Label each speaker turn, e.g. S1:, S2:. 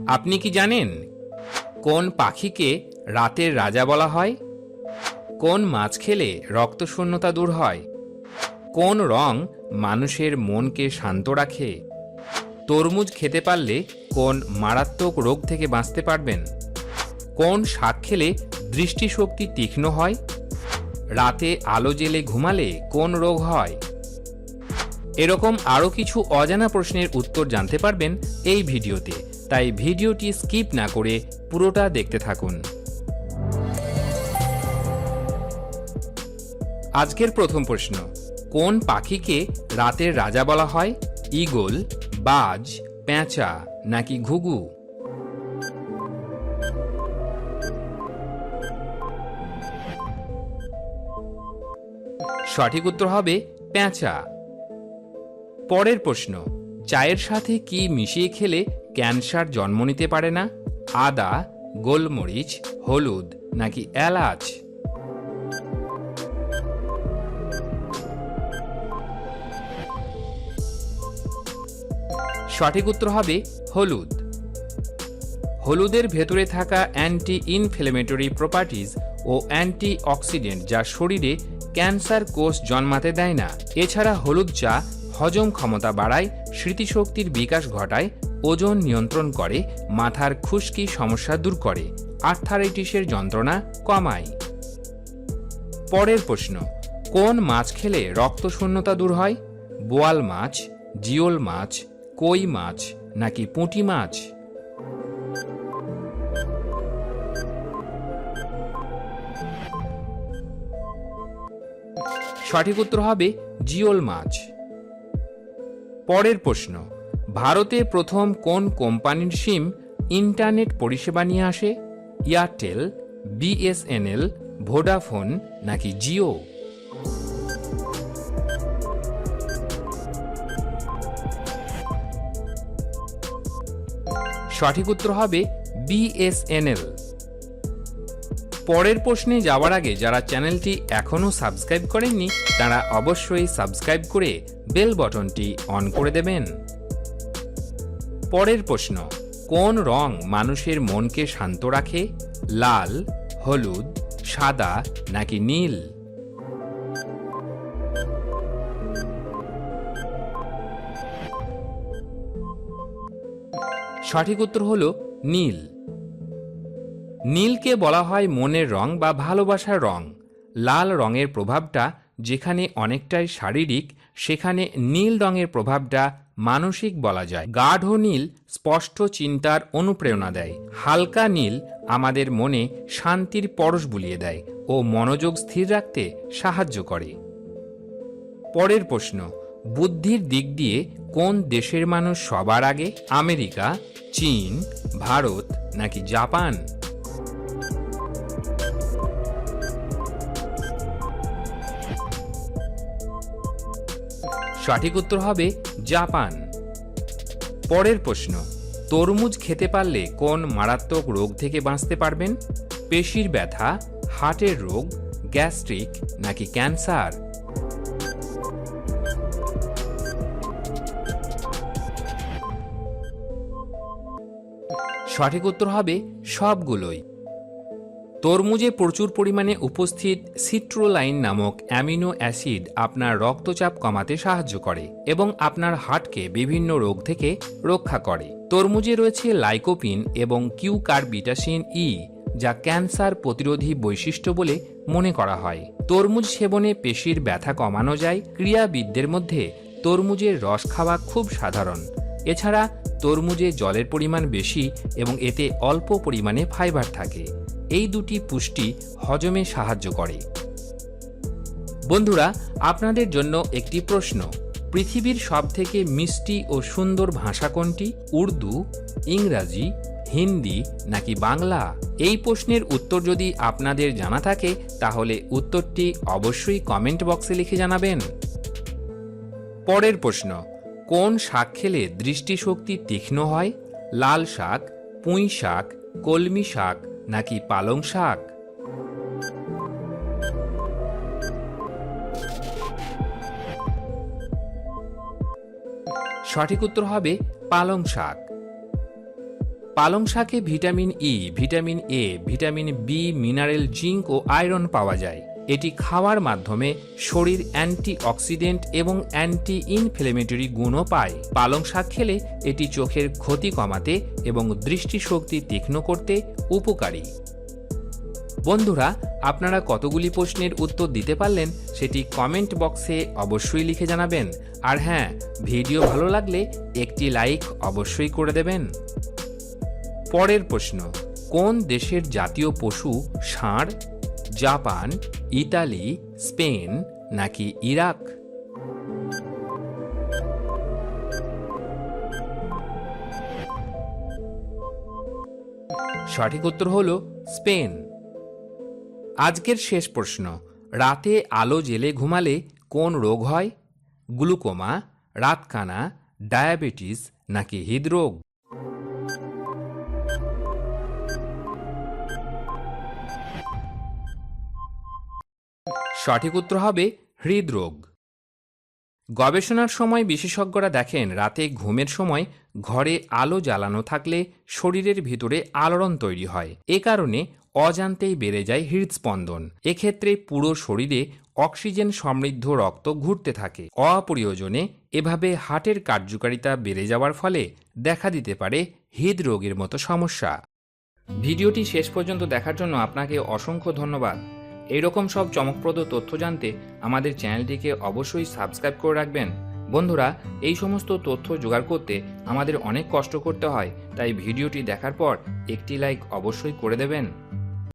S1: আপনি কি জানেন কোন পাখিকে রাতের রাজা বলা হয়? কোন মাছ খেলে রক্তশূন্যতা দূর হয়? কোন রং মানুষের মনকে শান্ত রাখে? তরমুজ খেতে পারলে কোন মারাত্মক রোগ থেকে বাঁচতে পারবেন? কোন শাক খেলে দৃষ্টিশক্তি তীক্ষ্ণ হয়? রাতে আলো জেলে ঘুমালে কোন রোগ হয়? এরকম আরও কিছু অজানা প্রশ্নের উত্তর জানতে পারবেন এই ভিডিওতে। তাই ভিডিওটি স্কিপ না করে পুরোটা দেখতে থাকুন। আজকের প্রথম প্রশ্ন, কোন পাখিকে রাতের রাজা বলা হয়? ঈগল, বাজ প্যাঁচা নাকি ঘুঘু? সঠিক উত্তর হবে প্যাঁচা পরের প্রশ্ন, চায়ের সাথে কি মিশিয়ে খেলে ক্যান্সার জন্ম নিতে পারে না? আদা, গোলমরিচ, হলুদ নাকি এলাচ? সঠিক উত্তর হবে হলুদ। হলুদের ভেতরে থাকা অ্যান্টি ইনফ্লেমেটরি প্রপার্টিজ ও অ্যান্টি অক্সিডেন্ট যা শরীরে ক্যান্সার কোষ জন্মাতে দেয় না। এছাড়া হলুদ চা হজম ক্ষমতা বাড়ায়, স্মৃতিশক্তির বিকাশ ঘটায় ওজন নিয়ন্ত্রণ করে, মাথার খুশকি সমস্যা দূর করে, আর্থারাইটিসের যন্ত্রণা কমায়। পরের প্রশ্ন, কোন মাছ খেলে রক্তশূন্যতা দূর হয়? বোয়াল মাছ, জিওল মাছ, কই মাছ, নাকি পুঁটি মাছ? সঠিক উত্তর হবে জিওল মাছ। পরের প্রশ্ন ভারতে প্রথম কোন কোম্পানির সিম ইন্টারনেট পরিষেবা নিয়ে আসে? এয়ারটেল, বিএসএনএল, ভোডাফোন নাকি জিও? সঠিক উত্তর হবে বিএসএনএল। পরের প্রশ্নে যাওয়ার আগে যারা চ্যানেলটি এখনও সাবস্ক্রাইব করেননি, তারা অবশ্যই সাবস্ক্রাইব করে বেল বটনটি অন করে দেবেন। পরের প্রশ্ন, কোন রং মানুষের মনকে শান্ত রাখে? লাল, হলুদ, সাদা নাকি নীল? সঠিক উত্তর হল নীল। নীলকে বলা হয় মনের রং বা ভালোবাসার রং। লাল রঙের প্রভাবটা যেখানে অনেকটাই শারীরিক, সেখানে নীল রঙের প্রভাবটা মানসিক বলা যায়। গাঢ় নীল স্পষ্ট চিন্তার অনুপ্রেরণা দেয়। হালকা নীল আমাদের মনে শান্তির পরশ বুলিয়ে দেয় ও মনোযোগ স্থির রাখতে সাহায্য করে। পরের প্রশ্ন, বুদ্ধির দিক দিয়ে কোন দেশের মানুষ সবার আগে? আমেরিকা, চীন, ভারত নাকি জাপান? সঠিক উত্তর হবে জাপান। পরের প্রশ্ন, তরমুজ খেতে পারলে কোন মারাত্মক রোগ থেকে বাঁচতে পারবেন? পেশির ব্যথা, হার্টের রোগ, গ্যাস্ট্রিক নাকি ক্যান্সার? সঠিক উত্তর হবে সবগুলোই। তরমুজে প্রচুর পরিমাণে উপস্থিত সিট্রোলাইন নামক অ্যামিনো অ্যাসিড আপনার রক্তচাপ কমাতে সাহায্য করে এবং আপনার হার্টকে বিভিন্ন রোগ থেকে রক্ষা করে। তরমুজে রয়েছে লাইকোপিন এবং কিউকার্বিটাসিন ই যা ক্যান্সার প্রতিরোধী বৈশিষ্ট্য বলে মনে করা হয়। তরমুজ সেবনে পেশির ব্যথা কমানো যায় ক্রীড়াবিদদের মধ্যে তরমুজের রস খাওয়া খুব সাধারণ। এছাড়া তরমুজে জলের পরিমাণ বেশি এবং এতে অল্প পরিমাণে ফাইবার থাকে। এই দুটি পুষ্টি হজমে সাহায্য করে। বন্ধুরা, আপনাদের জন্য একটি প্রশ্ন। পৃথিবীর সবথেকে মিষ্টি ও সুন্দর ভাষা কোনটি? উর্দু, ইংরাজি, হিন্দি নাকি বাংলা? এই প্রশ্নের উত্তর যদি আপনাদের জানা থাকে, তাহলে উত্তরটি অবশ্যই কমেন্ট বক্সে লিখে জানাবেন। পরের প্রশ্ন, কোন শাক খেলে দৃষ্টিশক্তি তীক্ষ্ণ হয়? লাল শাক, পুঁই শাক, কলমি শাক নাকি পালং শাক? সঠিক উত্তর হবে পালং শাক। পালং শাকে vitamin E vitamin A vitamin B mineral zinc O iron পাওয়া যায়। এটি খাওয়ার মাধ্যমে শরীর অ্যান্টি অক্সিডেন্ট এবং অ্যান্টি ইনফ্লেমেটরি গুণও পায়। পালং শাক খেলে এটি চোখের ক্ষতি কমাতে এবং দৃষ্টিশক্তি তীক্ষ্ণ করতে উপকারী। বন্ধুরা, আপনারা কতগুলি প্রশ্নের উত্তর দিতে পারলেন সেটি কমেন্ট বক্সে অবশ্যই লিখে জানাবেন। আর হ্যাঁ ভিডিও ভালো লাগলে একটি লাইক অবশ্যই করে দেবেন। পরের প্রশ্ন, কোন দেশের জাতীয় পশু ষাঁড় জাপান, ইতালি, স্পেন নাকি ইরাক? সঠিক উত্তর হল স্পেন। আজকের শেষ প্রশ্ন, রাতে আলো জেলে ঘুমালে কোন রোগ হয়? গ্লুকোমা, রাতকানা, ডায়াবেটিস নাকি হৃদরোগ? সঠিক উত্তর হবে হৃদরোগ। গবেষণার সময় বিশেষজ্ঞরা দেখেন, রাতে ঘুমের সময় ঘরে আলো জ্বালানো থাকলে শরীরের ভিতরে আলোড়ন তৈরি হয়। এ কারণে অজান্তেই বেড়ে যায় হৃদস্পন্দন। এক্ষেত্রে পুরো শরীরে অক্সিজেন সমৃদ্ধ রক্ত ঘুরতে থাকে। অপ্রয়োজনে এভাবে হার্টের কার্যকারিতা বেড়ে যাওয়ার ফলে দেখা দিতে পারে হৃদরোগের মতো সমস্যা। ভিডিওটি শেষ পর্যন্ত দেখার জন্য আপনাকে অসংখ্য ধন্যবাদ। এইরকম সব চমকপ্রদ তথ্য জানতে আমাদের চ্যানেলটিকে অবশ্যই সাবস্ক্রাইব করে রাখবেন। বন্ধুরা, এই সমস্ত তথ্য জোগাড় করতে আমাদের অনেক কষ্ট করতে হয়, তাই ভিডিওটি দেখার পর একটি লাইক অবশ্যই করে দেবেন।